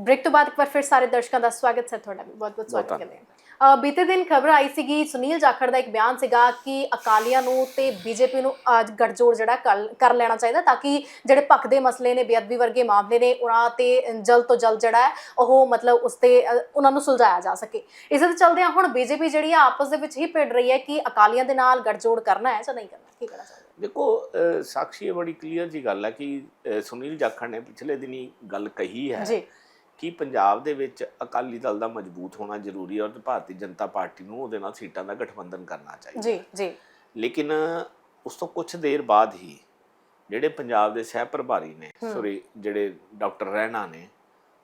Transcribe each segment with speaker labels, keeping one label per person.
Speaker 1: Break ਤੋਂ ਬਾਅਦ ਇੱਕ ਵਾਰ ਫਿਰ ਸਾਰੇ ਦਰਸ਼ਕਾਂ ਦਾ ਸਵਾਗਤ ਸਰ ਤੁਹਾਡਾ ਵੀ ਬਹੁਤ ਬਹੁਤ ਸਵਾਗਤ ਕਰਦੇ ਹਾਂ। ਬੀਤੇ ਦਿਨ ਖਬਰ ਆਈ ਸੀਗੀ ਸੁਨੀਲ ਜਾਖੜ ਦਾ ਇੱਕ ਬਿਆਨ ਸੀਗਾ ਕਿ ਅਕਾਲੀਆਂ ਨੂੰ ਤੇ ਬੀਜੇਪੀ ਨੂੰ ਅੱਜ ਗੱਠਜੋੜ ਜਿਹੜਾ ਕਰ- ਲੈਣਾ ਚਾਹੀਦਾ ਤਾਂ ਕਿ ਜਿਹੜੇ ਭਖਦੇ ਮਸਲੇ ਨੇ ਬੇਅਦਬੀ ਵਰਗੇ ਮਾਮਲੇ ਨੇ ਉਹਨਾਂ ਤੇ ਜਲਦ ਤੋਂ ਜਲਦ ਜਿਹੜਾ ਹੈ ਉਹ ਮਤਲਬ ਉਸ ਤੇ ਉਹਨਾਂ ਨੂੰ ਸੁਲਝਾਇਆ ਜਾ ਸਕੇ। ਇਸੇ ਦੇ ਚਲਦਿਆਂ ਹੁਣ ਬੀਜੇਪੀ ਜਿਹੜੀ ਆ ਆਪਸ ਦੇ ਵਿੱਚ ਹੀ ਭਿੜ ਰਹੀ ਹੈ ਕਿ ਅਕਾਲੀਆਂ ਦੇ ਨਾਲ ਗੱਠਜੋੜ ਕਰਨਾ ਹੈ ਜਾਂ ਨਹੀਂ ਕਰਨਾ ਕੀ ਕਹਿਣਾ ਚਾਹੁੰਦੇ
Speaker 2: ਦੇਖੋ ਸਾਖੀ ਬੜੀ ਕਲੀਅਰ ਜੀ ਗੱਲ ਹੈ ਕਿ ਸੁਨੀਲ ਜਾਖੜ ਨੇ ਪਿਛਲੇ ਦਿਨੀ ਗੱਲ ਕਹੀ ਹੈ
Speaker 1: ਜੀ।
Speaker 2: ਕਿ ਪੰਜਾਬ ਦੇ ਵਿੱਚ ਅਕਾਲੀ ਦਲ ਦਾ ਮਜ਼ਬੂਤ ਹੋਣਾ ਜ਼ਰੂਰੀ ਹੈ ਔਰ ਭਾਰਤੀ ਜਨਤਾ ਪਾਰਟੀ ਨੂੰ ਉਹਦੇ ਨਾਲ ਸੀਟਾਂ ਦਾ ਗਠਬੰਧਨ ਕਰਨਾ ਚਾਹੀਦਾ
Speaker 1: ਜੀ ਜੀ।
Speaker 2: ਲੇਕਿਨ ਉਸ ਤੋਂ ਕੁਝ ਦੇਰ ਬਾਅਦ ਹੀ ਜਿਹੜੇ ਪੰਜਾਬ ਦੇ ਸਹਿ ਪ੍ਰਭਾਰੀ ਨੇ। ਸੋਰੀ ਜਿਹੜੇ ਡਾਕਟਰ ਰਹਿਣਾ ਨੇ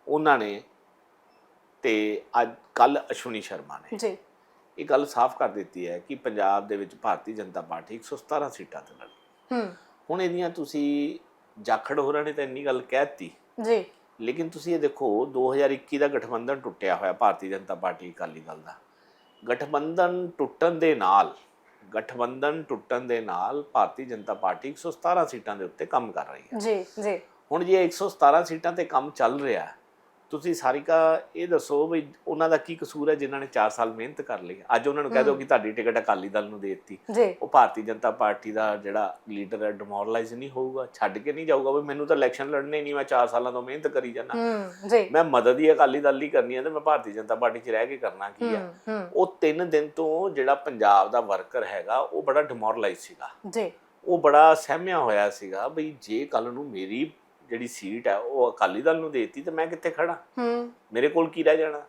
Speaker 2: ਉਹਨਾਂ ਨੇ ਤੇ ਅੱਜ ਕੱਲ ਅਸ਼ਵਨੀ ਸ਼ਰਮਾ ਨੇ।
Speaker 1: ਜੀ।
Speaker 2: ਇਹ ਗੱਲ ਸਾਫ਼ ਕਰ ਦਿੱਤੀ ਹੈ ਕਿ ਪੰਜਾਬ ਦੇ ਵਿੱਚ ਭਾਰਤੀ ਜਨਤਾ ਪਾਰਟੀ 117 ਸੀਟਾਂ ਤੇ ਲੜੀ।
Speaker 1: ਹੂੰ।
Speaker 2: ਹੁਣ ਇਹਦੀਆਂ ਤੁਸੀਂ ਜਾਖੜ ਹੋਰਾਂ ਨੇ ਤਾਂ ਇੰਨੀ ਗੱਲ ਕਹਿਤੀ
Speaker 1: ਜੀ।
Speaker 2: ਲੇਕਿਨ ਤੁਸੀਂ ਇਹ ਦੇਖੋ 2021 ਦਾ ਗਠਬੰਧਨ ਟੁੱਟਿਆ ਹੋਇਆ ਭਾਰਤੀ ਜਨਤਾ ਪਾਰਟੀ ਅਕਾਲੀ ਦਲ ਦਾ। ਗਠਬੰਧਨ ਟੁੱਟਣ ਦੇ ਨਾਲ ਗਠਬੰਧਨ ਟੁੱਟਣ ਦੇ ਨਾਲ ਭਾਰਤੀ ਜਨਤਾ ਪਾਰਟੀ 117 ਸੀਟਾਂ ਦੇ ਉੱਤੇ ਕੰਮ ਕਰ ਰਹੀ ਹੈ।
Speaker 1: ਜੀ ਜੀ।
Speaker 2: ਹੁਣ ਜੇ 117 ਸੀਟਾਂ ਤੇ ਕੰਮ ਚੱਲ ਰਿਹਾ ਹੈ, ਤੁਸੀਂ ਸਾਰਿਕਾ ਇਹ ਦੱਸੋ ਵੀ ਉਹਨਾਂ ਦਾ ਕੀ ਕਸੂਰ ਹੈ ਜਿਨ੍ਹਾਂ ਨੇ 4 ਸਾਲ ਮਿਹਨਤ ਕਰ ਲਈ? ਅੱਜ ਉਹਨਾਂ ਨੂੰ ਕਹਿ ਦਿਓ ਕਿ ਤੁਹਾਡੀ ਟਿਕਟ ਅਕਾਲੀ ਦਲ ਨੂੰ ਦੇ ਦਿੱਤੀ। ਉਹ ਭਾਰਤੀ ਜਨਤਾ ਪਾਰਟੀ ਦਾ ਜਿਹੜਾ ਲੀਡਰ ਹੈ ਡਿਮੋਰਲਾਈਜ਼ ਨਹੀਂ ਹੋਊਗਾ ਛੱਡ ਕੇ ਨਹੀਂ ਜਾਊਗਾ ਵੀ ਮੈਨੂੰ ਤਾਂ ਇਲੈਕਸ਼ਨ ਲੜਨੇ ਨਹੀਂ ਮੈਂ 4 ਸਾਲਾਂ ਤੋਂ ਮਿਹਨਤ ਕਰੀ ਜਾਣਾ ਮੈਂ ਮਦਦ ਹੀ ਅਕਾਲੀ ਦਲ ਦੀ ਕਰਨੀ ਹੈ ਤੇ ਮੈਂ ਭਾਰਤੀ ਜਨਤਾ ਪਾਰਟੀ 'ਚ ਰਹਿ ਕੇ ਕਰਨਾ ਕੀ ਹੂੰ? ਉਹ 3 ਦਿਨ ਤੋਂ ਜਿਹੜਾ ਪੰਜਾਬ ਦਾ ਵਰਕਰ ਹੈਗਾ ਉਹ ਬੜਾ ਡਿਮੋਰਲਾਈਜ਼ ਸੀਗਾ।
Speaker 1: ਜੀ।
Speaker 2: ਉਹ ਬੜਾ ਸਹਿਮਿਆ ਹੋਇਆ ਸੀਗਾ ਬਈ ਜੇ ਕੱਲ ਨੂੰ ਮੇਰੀ ਜਿਹੜੀ ਸੀਟ ਹੈ ਉਹ ਅਕਾਲੀ ਦਲ ਨੂੰ ਦੇਤੀ ਤੇ ਮੈਂ ਕਿੱਥੇ ਖੜਾ
Speaker 1: ਹੂੰ।
Speaker 2: ਮੇਰੇ ਕੋਲ ਕੀ ਰਹਿ ਜਾਣਾ?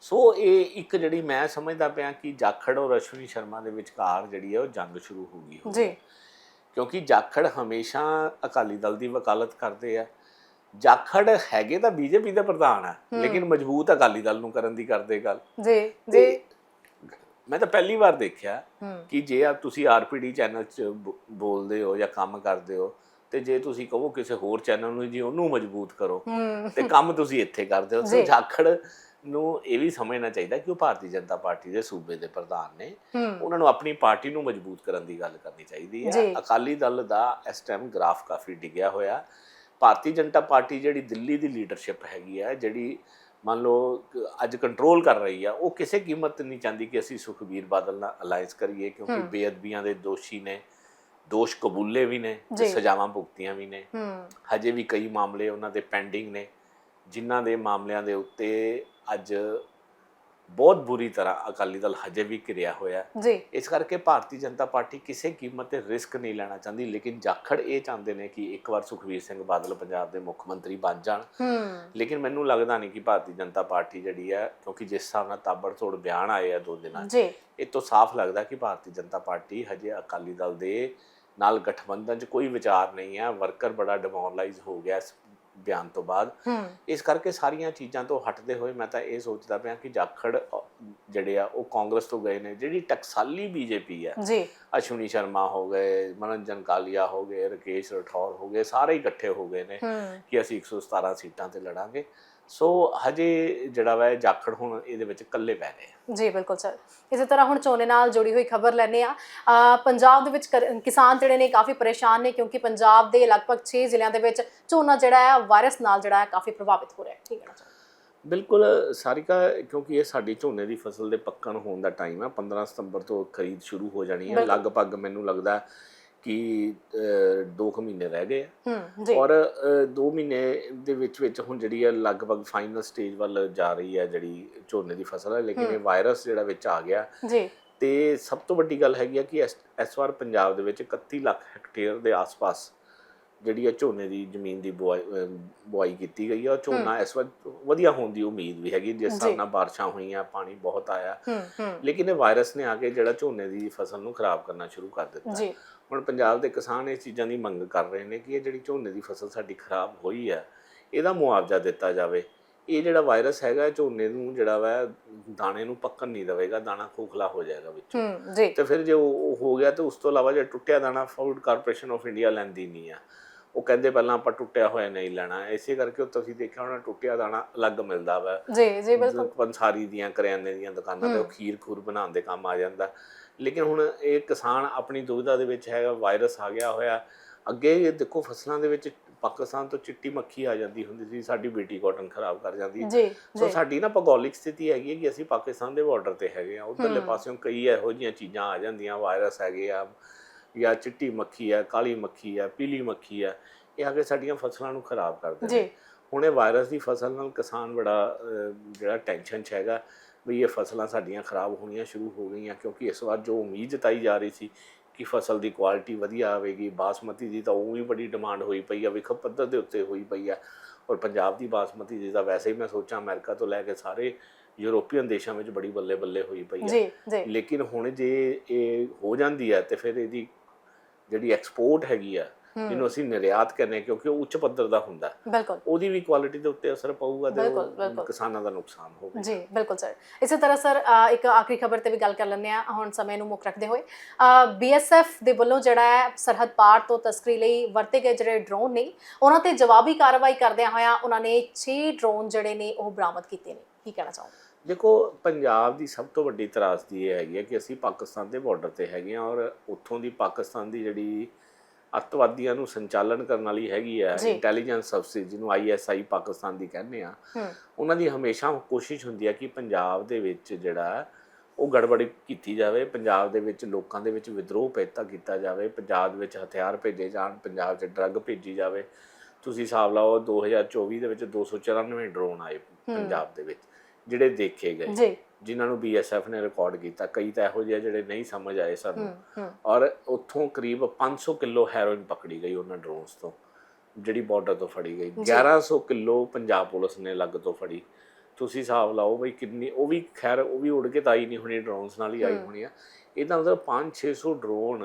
Speaker 2: ਸੋ ਇਹ ਇੱਕ ਜਿਹੜੀ ਮੈਂ ਸਮਝਦਾ ਪਿਆ ਕਿ ਜਾਖੜ ਔਰ ਅਸ਼ਵਨੀ ਸ਼ਰਮਾ ਦੇ ਵਿਚਕਾਰ ਜਿਹੜੀ ਹੈ ਉਹ ਜੰਗ ਸ਼ੁਰੂ ਹੋ ਗਈ।
Speaker 1: ਜੀ।
Speaker 2: ਕਿਉਂਕਿ ਜਾਖੜ ਹਮੇਸ਼ਾ ਅਕਾਲੀ ਦਲ ਦੀ ਵਕਾਲਤ ਕਰਦੇ ਆ। ਜਾਖੜ ਹੈਗੇ ਤਾਂ ਬੀਜੇਪੀ ਦੇ ਪ੍ਰਧਾਨ ਆ। ਲੇਕਿਨ ਮਜ਼ਬੂਤ ਅਕਾਲੀ ਦਲ ਨੂੰ ਕਰਨ ਦੀ ਕਰਦੇ ਗੱਲ।
Speaker 1: ਜੀ ਜੀ।
Speaker 2: ਮੈਂ ਤਾਂ ਪਹਿਲੀ ਵਾਰ ਦੇਖਿਆ ਕਿ ਜੇ ਆ ਤੁਸੀਂ ਆਰਪੀਡੀ ਚੈਨਲ 'ਚ ਬੋਲਦੇ ਹੋ ਜਾਂ ਕੰਮ ਕਰਦੇ ਹੋ ਤੇ ਜੇ ਤੁਸੀਂ ਕਹੋ ਕਿਸੇ ਹੋਰ ਚੈਨਲ ਨੂੰ ਜੀ ਉਹਨੂੰ ਮਜ਼ਬੂਤ ਕਰੋ ਤੇ ਕੰਮ ਤੁਸੀਂ ਇੱਥੇ ਕਰਦੇ ਹੋ। ਤੇ ਜਾਖੜ ਨੂੰ ਇਹ ਵੀ ਸਮਝਣਾ ਚਾਹੀਦਾ ਕਿ ਉਹ ਭਾਰਤੀ ਜਨਤਾ ਪਾਰਟੀ ਦੇ ਸੂਬੇ ਦੇ ਪ੍ਰਧਾਨ ਨੇ। ਉਹਨਾਂ ਨੂੰ ਆਪਣੀ ਪਾਰਟੀ ਨੂੰ ਮਜ਼ਬੂਤ ਕਰਨ ਦੀ ਗੱਲ ਕਰਨੀ ਚਾਹੀਦੀ ਹੈ। ਅਕਾਲੀ ਦਲ ਦਾ ਇਸ ਟਾਈਮ ਗ੍ਰਾਫ ਕਾਫੀ ਡਿੱਗਿਆ ਹੋਇਆ। ਭਾਰਤੀ ਜਨਤਾ ਪਾਰਟੀ ਜਿਹੜੀ ਦਿੱਲੀ ਦੀ ਲੀਡਰਸ਼ਿਪ ਹੈਗੀ ਹੈ ਜਿਹੜੀ ਮੰਨ ਲਓ ਅੱਜ ਕੰਟਰੋਲ ਕਰ ਰਹੀ ਆ ਉਹ ਕਿਸੇ ਕੀਮਤ ਨਹੀਂ ਚਾਹੁੰਦੀ ਕਿ ਅਸੀਂ ਸੁਖਬੀਰ ਬਾਦਲ ਨਾਲ ਅਲਾਈਅੰਸ ਕਰੀਏ ਕਿਉਂਕਿ। ਬੇਅਦਬੀਆਂ ਦੇ ਦੋਸ਼ੀ ਨੇ। ਦੋਸ਼ ਕਬੂਲੇ ਵੀ ਨੇ ਤੇ। ਸਜ਼ਾਵਾਂ ਭੁਗਤੀਆਂ ਵੀ ਨੇ। ਹਜੇ ਵੀ ਕਈ ਮਾਮਲੇ ਉਹਨਾਂ ਦੇ ਪੈਂਡਿੰਗ ਨੇ ਜਿਨ੍ਹਾਂ ਦੇ ਮਾਮਲਿਆਂ ਦੇ ਉੱਤੇ ਅੱਜ ਬਹੁਤ ਬੁਰੀ ਤਰ੍ਹਾਂ ਅਕਾਲੀ ਦਲ ਹਜੇ ਵੀ ਘਿਰਿਆ ਹੋਇਆ।
Speaker 1: ਜੀ।
Speaker 2: ਇਸ ਕਰਕੇ ਭਾਰਤੀ ਜਨਤਾ ਪਾਰਟੀ ਕਿਸੇ ਕੀਮਤ ਤੇ ਰਿਸਕ ਨਹੀਂ ਲੈਣਾ ਚਾਹੁੰਦੀ ਲੇਕਿਨ ਜਾਖੜ ਇਹ ਚਾਹੁੰਦੇ ਨੇ ਕਿ ਇੱਕ ਵਾਰ ਸੁਖਵੀਰ ਸਿੰਘ ਬਾਦਲ ਪੰਜਾਬ ਦੇ ਮੁੱਖ ਮੰਤਰੀ ਬਣ ਜਾਣ। ਲੇਕਿਨ ਮੈਨੂੰ ਲੱਗਦਾ ਨਹੀਂ ਕਿ ਭਾਰਤੀ ਜਨਤਾ ਪਾਰਟੀ ਜਿਹੜੀ ਹੈ ਕਿਉਂਕਿ ਜਿਸ ਹਿਸਾਬ ਨਾਲ ਤਾਬੜਤੋੜ ਬਿਆਨ ਆਏ ਆ ਦੋ ਦਿਨਾਂ 'ਚ ਇਹ ਤੋਂ ਸਾਫ਼ ਲੱਗਦਾ ਕਿ ਭਾਰਤੀ ਜਨਤਾ ਪਾਰਟੀ ਹਜੇ ਅਕਾਲੀ ਦਲ ਦੇ ਨਾਲ ਗਠਬੰਧਨ 'ਚ ਕੋਈ ਵਿਚਾਰ ਨਹੀਂ ਹੈ। ਵਰਕਰ ਬੜਾ ਡਿਮੋਰਲਾਈਜ਼ ਹੋ ਗਿਆ ਇਸ ਬਿਆਨ ਤੋਂ ਬਾਅਦ। ਇਸ ਕਰਕੇ ਸਾਰੀਆਂ ਚੀਜ਼ਾਂ ਤੋਂ ਹਟਦੇ ਹੋਏ ਮੈਂ ਤਾਂ ਇਹ ਸੋਚਦਾ ਪਿਆ ਕਿ ਜਾਖੜ ਜਿਹੜੇ ਆ ਉਹ ਕਾਂਗਰਸ ਤੋਂ ਗਏ ਨੇ। ਜਿਹੜੀ ਟਕਸਾਲੀ ਬੀਜੇਪੀ ਹੈ
Speaker 1: ਜੀ।
Speaker 2: ਅਸ਼ਵਨੀ ਸ਼ਰਮਾ ਹੋ ਗਏ ਮਨੋਰੰਜਨ ਕਾਲੀਆ ਹੋ ਗਏ ਰਕੇਸ਼ ਰਠੌਰ ਹੋ ਗਏ ਸਾਰੇ ਇਕੱਠੇ ਹੋ ਗਏ ਨੇ ਕਿ ਅਸੀਂ 117 ਸੀਟਾਂ ਤੇ ਲੜਾਂਗੇ। ਸੋ ਹਜੇ ਜਿਹੜਾ ਵਾ ਇਹ ਜਾਖੜ ਹੁਣ ਇਹਦੇ ਵਿੱਚ ਇਕੱਲੇ ਪੈ ਗਏ ਆ।
Speaker 1: ਜੀ ਬਿਲਕੁਲ ਸਰ। ਇਸੇ ਤਰ੍ਹਾਂ ਹੁਣ ਝੋਨੇ ਨਾਲ ਜੁੜੀ ਹੋਈ ਖਬਰ ਲੈਣੇ ਆ ਪੰਜਾਬ ਦੇ ਵਿੱਚ ਕਰ- ਕਿਸਾਨ ਜਿਹੜੇ ਨੇ ਕਾਫੀ ਪਰੇਸ਼ਾਨ ਨੇ ਕਿਉਂਕਿ ਪੰਜਾਬ ਦੇ ਲਗਭਗ 6 ਜ਼ਿਲ੍ਹਿਆਂ ਦੇ ਵਿੱਚ ਝੋਨਾ ਜਿਹੜਾ ਹੈ ਵਾਇਰਸ ਨਾਲ ਜਿਹੜਾ ਹੈ ਕਾਫੀ ਪ੍ਰਭਾਵਿਤ ਹੋ ਰਿਹਾ ਹੈ। ਠੀਕ ਹੈ ਨਾ
Speaker 2: ਬਿਲਕੁਲ ਸਾਰਿਕਾ ਕਿਉਂਕਿ ਇਹ ਸਾਡੀ ਝੋਨੇ ਦੀ ਫਸਲ ਦੇ ਪੱਕਣ ਹੋਣ ਦਾ ਟਾਈਮ ਹੈ 15 ਸਤੰਬਰ ਤੋਂ ਖਰੀਦ ਸ਼ੁਰੂ ਹੋ ਜਾਣੀ ਹੈ।
Speaker 1: ਬਿਲਕੁਲ।
Speaker 2: ਲਗਭਗ ਮੈਨੂੰ ਲੱਗਦਾ ਕਿ 2 ਕੁ ਮਹੀਨੇ ਰਹਿ ਗਏ ਆ। ਔਰ 2 ਮਹੀਨੇ ਦੇ ਵਿੱਚ ਵਿੱਚ ਹੁਣ ਜਿਹੜੀ ਹੈ ਲਗਭਗ ਫਾਈਨਲ ਸਟੇਜ ਵੱਲ ਜਾ ਰਹੀ ਹੈ ਜਿਹੜੀ ਝੋਨੇ ਦੀ ਫਸਲ ਹੈ ਲੇਕਿਨ ਇਹ। ਵਾਇਰਸ ਜਿਹੜਾ ਵਿੱਚ ਆ ਗਿਆ।
Speaker 1: ਜੀ।
Speaker 2: ਤੇ ਸਭ ਤੋਂ ਵੱਡੀ ਗੱਲ ਹੈਗੀ ਆ ਕਿ ਇਸ ਵਾਰ ਪੰਜਾਬ ਦੇ ਵਿੱਚ 31 ਲੱਖ ਹੈਕਟੇਅਰ ਦੇ ਆਸ-ਪਾਸ ਜਿਹੜੀ ਹੈ ਝੋਨੇ ਦੀ ਜ਼ਮੀਨ ਦੀ ਬੁਆਈ ਕੀਤੀ ਗਈ ਔਰ ਝੋਨਾ ਇਸ ਵਾਰ ਵਧੀਆ ਹੋਣ ਦੀ ਉਮੀਦ ਵੀ ਹੈਗੀ ਜਿਸ ਹਿਸਾਬ। ਨਾਲ ਬਾਰਿਸ਼ਾਂ ਹੋਈਆਂ ਪਾਣੀ ਬਹੁਤ ਆਇਆ। ਲੇਕਿਨ ਇਹ ਵਾਇਰਸ ਨੇ ਆ ਕੇ ਜਿਹੜਾ ਝੋਨੇ ਦੀ ਫਸਲ ਨੂੰ ਖਰਾਬ ਕਰਨਾ ਸ਼ੁਰੂ ਕਰ ਦਿੱਤਾ।
Speaker 1: ਜੀ।
Speaker 2: ਹੁਣ ਪੰਜਾਬ ਦੇ ਕਿਸਾਨ ਇਸ ਚੀਜ਼ਾਂ ਦੀ ਮੰਗ ਕਰ ਰਹੇ ਨੇ ਕਿ ਇਹ ਜਿਹੜੀ ਝੋਨੇ ਦੀ ਫਸਲ ਸਾਡੀ ਖਰਾਬ ਹੋਈ ਹੈ ਇਹਦਾ ਮੁਆਵਜ਼ਾ ਦਿੱਤਾ ਜਾਵੇ। ਇਹ ਜਿਹੜਾ ਵਾਇਰਸ ਹੈਗਾ ਇਹ ਝੋਨੇ ਨੂੰ ਜਿਹੜਾ ਵਾ ਦਾਣੇ ਨੂੰ ਪੱਕਣ ਨਹੀਂ ਦੇਵੇਗਾ ਦਾਣਾ ਖੋਖਲਾ ਹੋ ਜਾਏਗਾ ਵਿੱਚ। ਤੇ ਫਿਰ ਜੇ ਉਹ ਉਹ ਹੋ ਗਿਆ ਤੇ ਉਸ ਤੋਂ ਇਲਾਵਾ ਜੇ ਟੁੱਟਿਆ ਦਾਣਾ ਫੂਡ ਕਾਰਪੋਰੇਸ਼ਨ ਆਫ ਇੰਡੀਆ ਲੈਂਦੀ ਨਹੀਂ ਆ। ਉਹ ਕਹਿੰਦੇ ਪਹਿਲਾਂ ਆਪਾਂ ਟੁੱਟਿਆ ਹੋਇਆ ਨਹੀਂ ਲੈਣਾ। ਇਸੇ ਕਰਕੇ ਉਹ ਤੁਸੀਂ ਦੇਖਿਆ ਹੋਣਾ ਟੁੱਟਿਆ ਦਾਣਾ ਅਲੱਗ ਮਿਲਦਾ ਵਾ।
Speaker 1: ਜੀ ਜੀ ਬਿਲਕੁਲ।
Speaker 2: ਪੰਸਾਰੀ ਦੀਆਂ ਕਰਿਆਨੇ ਦੀਆਂ ਦੁਕਾਨਾਂ ਤੇ ਉਹ। ਖੀਰ ਖੂਰ ਬਣਾਉਣ ਦੇ ਕੰਮ ਆ ਜਾਂਦਾ। ਲੇਕਿਨ ਹੁਣ ਇਹ ਕਿਸਾਨ ਆਪਣੀ ਦੁਵਿਧਾ ਦੇ ਵਿੱਚ ਹੈਗਾ ਵਾਇਰਸ ਆ ਗਿਆ ਹੋਇਆ। ਅੱਗੇ ਦੇਖੋ ਫਸਲਾਂ ਦੇ ਵਿੱਚ ਪਾਕਿਸਤਾਨ ਤੋਂ ਚਿੱਟੀ ਮੱਖੀ ਆ ਜਾਂਦੀ ਹੁੰਦੀ ਸੀ ਸਾਡੀ ਬੇਟੀ ਕਾਟਨ ਖਰਾਬ ਕਰ ਜਾਂਦੀ।
Speaker 1: ਜੀ
Speaker 2: ਸੋ ਸਾਡੀ ਨਾ ਭੂਗੋਲਿਕ ਸਥਿਤੀ ਹੈਗੀ ਹੈ ਕਿ ਅਸੀਂ ਪਾਕਿਸਤਾਨ ਦੇ ਬਾਰਡਰ ਤੇ ਹੈਗੇ ਆ ਉਧਰਲੇ। ਪਾਸਿਓਂ ਕਈ ਇਹੋ ਜਿਹੀਆਂ ਚੀਜ਼ਾਂ ਆ ਜਾਂਦੀਆਂ ਵਾਇਰਸ ਹੈਗੇ ਆ। ਜਾਂ ਚਿੱਟੀ ਮੱਖੀ ਆ ਕਾਲੀ ਮੱਖੀ ਆ ਪੀਲੀ ਮੱਖੀ ਆ ਇਹ ਆ ਕੇ ਸਾਡੀਆਂ ਫਸਲਾਂ ਨੂੰ ਖਰਾਬ ਕਰਦੇ
Speaker 1: ਜੀ।
Speaker 2: ਨੇ। ਹੁਣ ਇਹ ਵਾਇਰਸ ਦੀ ਫਸਲ ਨਾਲ ਕਿਸਾਨ ਬੜਾ ਜਿਹੜਾ ਟੈਨਸ਼ਨ 'ਚ ਹੈਗਾ ਵੀ ਇਹ ਫਸਲਾਂ ਸਾਡੀਆਂ ਖਰਾਬ ਹੋਣੀਆਂ ਸ਼ੁਰੂ ਹੋ ਗਈਆਂ ਕਿਉਂਕਿ ਇਸ ਵਾਰ ਜੋ ਉਮੀਦ ਜਤਾਈ ਜਾ ਰਹੀ ਸੀ ਕਿ ਫਸਲ ਦੀ ਕੁਆਲਿਟੀ ਵਧੀਆ ਆਵੇਗੀ ਬਾਸਮਤੀ ਦੀ ਤਾਂ ਉਹ ਵੀ ਬੜੀ ਡਿਮਾਂਡ ਹੋਈ ਪਈ ਆ ਵਿਖਪ ਪੱਧਰ ਦੇ ਉੱਤੇ ਹੋਈ ਪਈ ਆ। ਔਰ ਪੰਜਾਬ ਦੀ ਬਾਸਮਤੀ ਦੀ ਤਾਂ ਵੈਸੇ ਹੀ ਮੈਂ ਸੋਚਾਂ ਅਮਰੀਕਾ ਤੋਂ ਲੈ ਕੇ ਸਾਰੇ ਯੂਰੋਪੀਅਨ ਦੇਸ਼ਾਂ ਵਿੱਚ ਬੜੀ ਬੱਲੇ ਬੱਲੇ ਹੋਈ ਪਈ ਆ।
Speaker 1: ਜੀ ਜੀ।
Speaker 2: ਲੇਕਿਨ ਹੁਣ ਜੇ ਇਹ ਹੋ ਜਾਂਦੀ ਹੈ ਤੇ ਫਿਰ ਇਹਦੀ ਜਿਹੜੀ ਐਕਸਪੋਰਟ ਹੈਗੀ ਆ ਜਿਹਨੂੰ ਅਸੀਂ ਨਿਰਯਾਤ ਕਰਨੇ ਕਿਉਂਕਿ ਉਹ ਉੱਚ ਪੱਧਰ ਦਾ ਹੁੰਦਾ।
Speaker 1: ਬਿਲਕੁਲ।
Speaker 2: ਉਹਦੀ ਵੀ ਕੁਆਲਿਟੀ ਦੇ ਉੱਤੇ ਅਸਰ ਪਊਗਾ ਤੇ। ਕਿਸਾਨਾਂ ਦਾ ਨੁਕਸਾਨ ਹੋਵੇਗਾ।
Speaker 1: ਜੀ ਬਿਲਕੁਲ ਸਰ। ਇਸੇ ਤਰ੍ਹਾਂ ਸਰ ਇੱਕ ਆਖਰੀ ਖਬਰ ਤੇ ਵੀ ਗੱਲ ਕਰ ਲੈਂਦੇ ਆ ਹੁਣ ਸਮੇਂ ਨੂੰ ਮੁੱਖ ਰੱਖਦੇ ਹੋਏ। ਬੀਐਸਐਫ ਦੇ ਵੱਲੋਂ ਜਿਹੜਾ ਹੈ ਸਰਹੱਦ ਪਾਰ ਤੋਂ ਤਸਕਰੀ ਲਈ ਵਰਤੇ ਗਏ ਜਿਹੜੇ ਡਰੋਨ ਨੇ ਉਹਨਾਂ ਤੇ ਜਵਾਬੀ ਕਾਰਵਾਈ ਕਰਦਿਆਂ ਹੋਇਆਂ ਉਹਨਾਂ ਨੇ 6 ਡਰੋਨ ਜਿਹੜੇ ਨੇ ਉਹ ਬਰਾਮਦ ਕੀਤੇ ਨੇ। ਕੀ ਕਹਿਣਾ ਚਾਹੋਗੇ?
Speaker 2: ਦੇਖੋ ਪੰਜਾਬ ਦੀ ਸਭ ਤੋਂ ਵੱਡੀ ਤਰਾਸਦੀ ਇਹ ਹੈਗੀ ਹੈ ਕਿ ਅਸੀਂ ਪਾਕਿਸਤਾਨ ਦੇ ਬਾਰਡਰ ਤੇ ਹੈਗੇ ਹਾਂ ਔਰ ਉੱਥੋਂ ਦੀ ਪਾਕਿਸਤਾਨ ਦੀ ਜਿਹੜੀ ਅੱਤਵਾਦੀਆਂ ਨੂੰ ਸੰਚਾਲਨ ਕਰਨ ਵਾਲੀ ਹੈਗੀ ਹੈ। ਇੰਟੈਲੀਜੈਂਸ ਸਰਵਿਸ ਜਿਹਨੂੰ ਆਈਐਸਆਈ ਪਾਕਿਸਤਾਨ ਦੀ ਕਹਿੰਦੇ ਆ ਉਹਨਾਂ ਦੀ ਹਮੇਸ਼ਾ ਕੋਸ਼ਿਸ਼ ਹੁੰਦੀ ਹੈ ਕਿ ਪੰਜਾਬ ਦੇ ਵਿੱਚ ਜਿਹੜਾ ਉਹ ਗੜਬੜੀ ਕੀਤੀ ਜਾਵੇ ਪੰਜਾਬ ਦੇ ਵਿੱਚ ਲੋਕਾਂ ਦੇ ਵਿੱਚ ਵਿਦਰੋਹ ਪੈਦਾ ਕੀਤਾ ਜਾਵੇ ਪੰਜਾਬ ਵਿੱਚ ਹਥਿਆਰ ਭੇਜੇ ਜਾਣ ਪੰਜਾਬ 'ਚ ਡਰੱਗ ਭੇਜੀ ਜਾਵੇ। ਤੁਸੀਂ ਹਿਸਾਬ ਲਾਓ 2024 ਦੇ ਵਿੱਚ 294 ਡਰੋਨ ਆਏ ਪੰਜਾਬ ਦੇ ਵਿੱਚ। ਜਿਹੜੇ ਦੇਖੇ ਗਏ
Speaker 1: ਜੀ।
Speaker 2: ਜਿਨ੍ਹਾਂ ਨੂੰ ਬੀਐਸਐਫ ਨੇ ਰਿਕਾਰਡ ਕੀਤਾ ਕਈ ਤਾਂ ਇਹੋ ਜਿਹੇ ਜਿਹੜੇ ਨਹੀਂ ਸਮਝ ਆਏ ਸਾਨੂੰ। ਔਰ ਉੱਥੋਂ ਕਰੀਬ 500 ਕਿਲੋ ਹੈਰੋਇਨ ਪਕੜੀ ਗਈ ਉਹਨਾਂ ਡਰੋਨਸ ਤੋਂ ਜਿਹੜੀ ਬਾਰਡਰ ਤੋਂ ਫੜੀ ਗਈ।
Speaker 1: ਜੀ।
Speaker 2: 1100 ਕਿਲੋ ਪੰਜਾਬ ਪੁਲਿਸ ਨੇ ਲੱਗ ਤੋਂ ਫੜੀ। ਤੁਸੀਂ ਹਿਸਾਬ ਲਾਓ ਬਈ ਕਿੰਨੀ ਉਹ ਵੀ ਖੈਰ ਉਹ ਵੀ ਉੜ ਕੇ ਤਾਂ ਆਈ ਨਹੀਂ ਹੋਣੀ ਡਰੋਨਸ ਨਾਲ ਹੀ ਆਈ। ਹੋਣੀ ਆ। ਇਹਦਾ ਮਤਲਬ 5-600 ਡਰੋਨ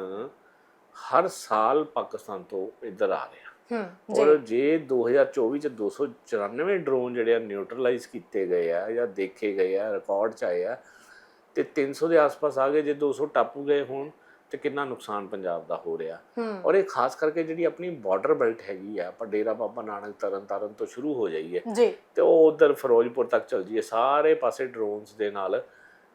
Speaker 2: ਹਰ ਸਾਲ ਪਾਕਿਸਤਾਨ ਤੋਂ ਇੱਧਰ ਆ ਰਹੇ ਆ।
Speaker 1: ਹੂੰ
Speaker 2: ਔਰ
Speaker 1: ਜੀ
Speaker 2: ਜੇ 2024 ਚ 294 ਡਰੋਨ ਜਿਹੜੇ ਆ ਨਿਊਟਰਲਾਈਜ਼ ਕੀਤੇ ਗਏ ਆ ਜਾਂ ਦੇਖੇ ਗਏ ਆ ਰਿਕਾਰਡ ਚ ਆਏ ਆ ਤੇ 300 ਦੇ ਆਸ-ਪਾਸ ਆ ਗਏ ਜੇ 200 ਟੱਪ ਗਏ ਹੋਣ ਤੇ ਕਿੰਨਾ ਨੁਕਸਾਨ ਪੰਜਾਬ ਦਾ ਹੋ ਰਿਹਾ। ਔਰ ਇਹ ਖਾਸ ਕਰਕੇ ਜਿਹੜੀ ਆਪਣੀ ਬਾਰਡਰ ਬੈਲਟ ਹੈਗੀ ਆ ਆਪਾਂ ਡੇਰਾ ਬਾਬਾ ਨਾਨਕ ਤਰਨ ਤਾਰਨ ਤੋਂ ਸ਼ੁਰੂ ਹੋ ਜਾਈਏ
Speaker 1: ਜੀ।
Speaker 2: ਤੇ ਉਹ ਉਧਰ ਫਿਰੋਜ਼ਪੁਰ ਤੱਕ ਚਲ ਜਾਈਏ ਸਾਰੇ ਪਾਸੇ ਡਰੋਨਸ ਦੇ ਨਾਲ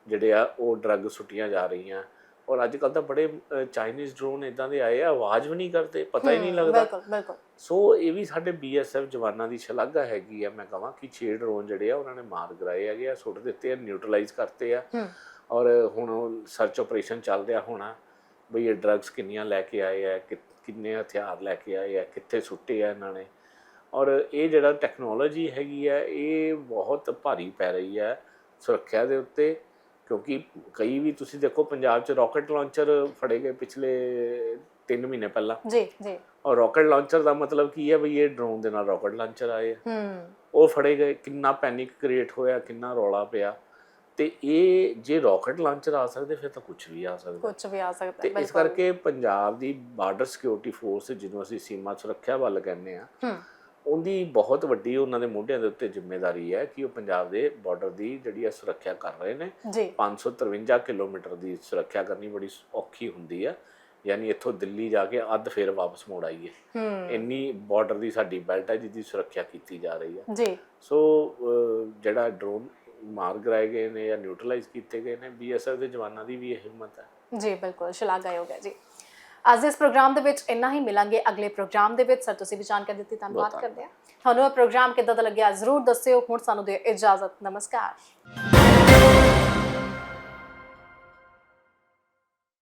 Speaker 2: ਜਿਹੜੇ ਆ ਉਹ ਡਰੱਗ ਸੁੱਟੀਆਂ ਜਾ ਰਹੀਆਂ। ਔਰ ਅੱਜ ਕੱਲ ਤਾਂ ਬੜੇ ਚਾਈਨੀਜ਼ ਡਰੋਨ ਇਦਾਂ ਦੇ ਆਏ ਆ ਆਵਾਜ਼ ਵੀ ਨਹੀਂ ਕਰਦੇ ਪਤਾ ਹੀ ਨਹੀਂ ਲੱਗਦਾ।
Speaker 1: ਬਿਲਕੁਲ ਬਿਲਕੁਲ।
Speaker 2: ਸੋ ਇਹ ਵੀ ਸਾਡੇ ਬੀਐਸਐਫ ਜਵਾਨਾਂ ਦੀ ਸ਼ਲਾਘਾ ਹੈਗੀ ਆ ਮੈਂ ਕਹਾਂ ਕਿ 6 ਡਰੋਨ ਜਿਹੜੇ ਆ ਉਹਨਾਂ ਨੇ ਮਾਰ ਕਰਾਏ ਹੈਗੇ ਆ ਸੁੱਟ ਦਿੱਤੇ ਆ ਨਿਊਟਰਲਾਈਜ਼ ਕਰਤੇ ਆ। ਔਰ ਹੁਣ ਸਰਚ ਆਪਰੇਸ਼ਨ ਚੱਲ ਰਿਹਾ ਹੋਣਾ ਬਈ ਇਹ ਡਰੱਗਸ ਕਿੰਨੀਆਂ ਲੈ ਕੇ ਆਏ ਆ ਕਿੰਨੇ ਹਥਿਆਰ ਲੈ ਕੇ ਆਏ ਆ ਕਿੱਥੇ ਸੁੱਟੇ ਆ ਇਹਨਾਂ ਨੇ। ਔਰ ਇਹ ਜਿਹੜਾ ਟੈਕਨੋਲੋਜੀ ਹੈਗੀ ਆ ਇਹ ਬਹੁਤ ਭਾਰੀ ਪੈ ਰਹੀ ਹੈ ਸੁਰੱਖਿਆ ਦੇ ਉੱਤੇ। ਕਿਉਂਕਿ ਕਈ ਵੀ ਤੁਸੀਂ ਦੇਖੋ ਪੰਜਾਬ 'ਚ ਰਾਕਟ ਲਾਂਚਰ ਫੜੇ ਗਏ ਪਿਛਲੇ 3 ਮਹੀਨੇ ਪਹਿਲਾਂ।
Speaker 1: ਜੀ ਜੀ।
Speaker 2: ਔਰ ਰਾਕਟ ਲਾਂਚਰ ਦਾ ਮਤਲਬ ਕੀ ਹੈ ਬਈ ਇਹ ਡਰੋਨ ਦੇ ਨਾਲ ਰਾਕਟ ਲਾਂਚਰ ਆਏ
Speaker 1: ਹੂੰ।
Speaker 2: ਉਹ ਫੜੇ ਗਏ ਕਿੰਨਾ ਪੈਨਿਕ ਕ੍ਰੀਏਟ ਹੋਇਆ ਕਿੰਨਾ ਰੌਲਾ ਪਿਆ। ਤੇ ਇਹ ਜੇ ਰਾਕਟ ਲਾਂਚਰ ਆ ਸਕਦੇ ਫਿਰ ਤਾਂ ਕੁਝ ਵੀ ਆ ਸਕਦਾ।
Speaker 1: ਕੁਝ ਵੀ ਆ ਸਕਦਾ
Speaker 2: ਤੇ ਇਸ ਕਰਕੇ ਪੰਜਾਬ ਦੀ ਬਾਰਡਰ ਸਿਕਿਉਰਿਟੀ ਫੋਰਸ ਜਿਹਨੂੰ ਅਸੀਂ ਸੀਮਾ ਸੁਰੱਖਿਆ ਵੱਲ ਕਹਿੰਦੇ ਆ
Speaker 1: ਹੂੰ।
Speaker 2: ਉਹਦੀ ਬਹੁਤ ਵੱਡੀ ਉਹਨਾਂ ਦੇ ਮੋਢਿਆਂ ਦੇ ਉੱਤੇ ਜ਼ਿੰਮੇਵਾਰੀ ਹੈ ਕਿ ਉਹ ਪੰਜਾਬ ਦੇ ਬਾਰਡਰ ਦੀ ਜਿਹੜੀ ਹੈ ਸੁਰੱਖਿਆ ਕਰ ਰਹੇ ਨੇ।
Speaker 1: ਜੀ।
Speaker 2: 553 ਕਿਲੋਮੀਟਰ ਦੀ ਸੁਰੱਖਿਆ ਕਰਨੀ ਬੜੀ ਔਖੀ ਹੁੰਦੀ ਹੈ ਯਾਨੀ ਇੱਥੋਂ ਦਿੱਲੀ ਜਾ ਕੇ ਅੱਧ ਫੇਰ ਵਾਪਸ ਮੋੜ ਆਈਏ। ਇੰਨੀ ਬਾਰਡਰ ਦੀ ਸਾਡੀ ਬੈਲਟ ਹੈ ਜਿਹਦੀ ਸੁਰੱਖਿਆ ਕੀਤੀ ਜਾ ਰਹੀ ਹੈ
Speaker 1: ਜੀ।
Speaker 2: ਸੋ ਜਿਹੜਾ ਡਰੋਨ ਮਾਰ ਕਰਾਏ ਗਏ ਨੇ ਜਾਂ ਨਿਊਟਰਲਾਈਜ਼ ਕੀਤੇ ਗਏ ਨੇ ਬੀਐਸਐਫ ਦੇ ਜਵਾਨਾਂ ਦੀ ਵੀ ਇਹ ਹਿੰਮਤ ਹੈ।
Speaker 1: ਜੀ ਬਿਲਕੁਲ ਸ਼ਲਾਘਾਯੋਗ ਹੈ ਜੀ। ਅੱਜ ਦੇ ਇਸ ਪ੍ਰੋਗਰਾਮ ਦੇ ਵਿੱਚ ਇੰਨਾ ਹੀ। ਮਿਲਾਂਗੇ ਅਗਲੇ ਪ੍ਰੋਗਰਾਮ ਦੇ ਵਿੱਚ। ਸਰ ਤੁਸੀਂ ਵੀ ਜਾਣਕਾਰੀ ਦਿੱਤੀ ਧੰਨਵਾਦ ਕਰਦੇ ਹਾਂ। ਤੁਹਾਨੂੰ ਇਹ ਪ੍ਰੋਗਰਾਮ ਕਿੱਦਾਂ ਦਾ ਲੱਗਿਆ ਜ਼ਰੂਰ ਦੱਸਿਓ। ਹੁਣ ਸਾਨੂੰ ਦਿਓ ਇਜਾਜ਼ਤ। ਨਮਸਕਾਰ।